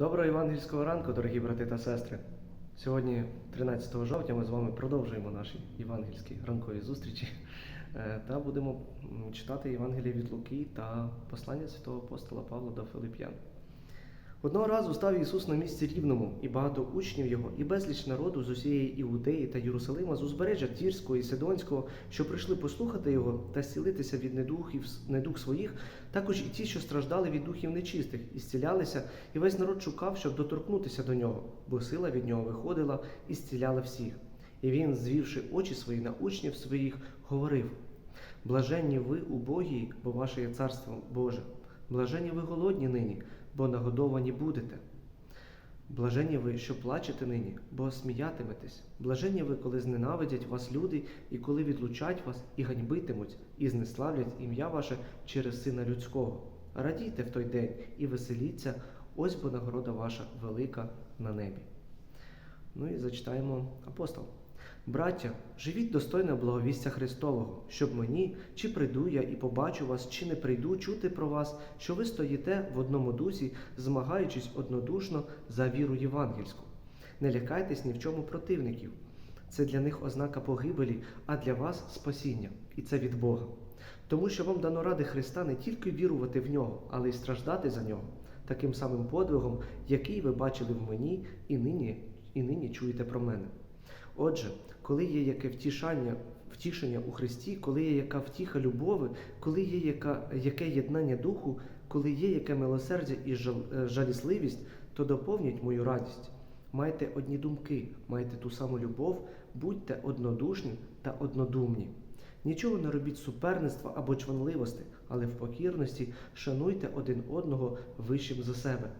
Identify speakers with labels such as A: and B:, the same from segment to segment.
A: Доброго євангельського ранку, дорогі брати та сестри. Сьогодні, 13 жовтня, ми з вами продовжуємо наші євангельські ранкові зустрічі е, та будемо читати Євангеліє від Луки та послання святого апостола Павла до Филип'ян. Одного разу став Ісус на місці рівному, і багато учнів його, і безліч народу з усієї Іудеї та Єрусалима, з узбережжя Тірського і Сидонського, що прийшли послухати його та зцілитися від недухів, недух своїх, також і ті, що страждали від духів нечистих, і зцілялися, і весь народ шукав, щоб доторкнутися до нього, бо сила від нього виходила і зціляла всіх. І він, звівши очі свої на учнів своїх, говорив: Блаженні ви убогі, бо ваше є царство Боже. Блаженні ви голодні нині, бо нагодовані будете. Блаженні ви, що плачете нині, бо сміятиметесь. Блаженні ви, коли зненавидять вас люди, і коли відлучать вас, і ганьбитимуть, і знеславлять ім'я ваше через Сина Людського. Радійте в той день і веселіться, ось бо нагорода ваша велика на небі. Ну і зачитаємо апостол. Браття, живіть достойно благовістя Христового, щоб мені, чи прийду я і побачу вас, чи не прийду чути про вас, що ви стоїте в одному дусі, змагаючись однодушно за віру євангельську. Не лякайтесь ні в чому противників. Це для них ознака погибелі, а для вас спасіння, і це від Бога. Тому що вам дано ради Христа не тільки вірувати в нього, але й страждати за нього, таким самим подвигом, який ви бачили в мені і нині, і нині чуєте про мене. Отже, коли є яке втішання, втішення у Христі, коли є яка втіха любови, коли є яка, яке єднання духу, коли є яке милосердя і е, жалісливість, то доповніть мою радість. Майте одні думки, майте ту саму любов, будьте однодушні та однодумні. Нічого не робіть суперництва або чванливості, але в покірності шануйте один одного вищим за себе.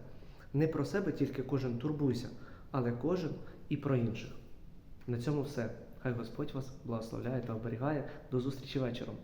A: Не про себе тільки кожен турбуйся, але кожен і про інших. На цьому все. Хай Господь вас благословляє та оберігає. До зустрічі вечором.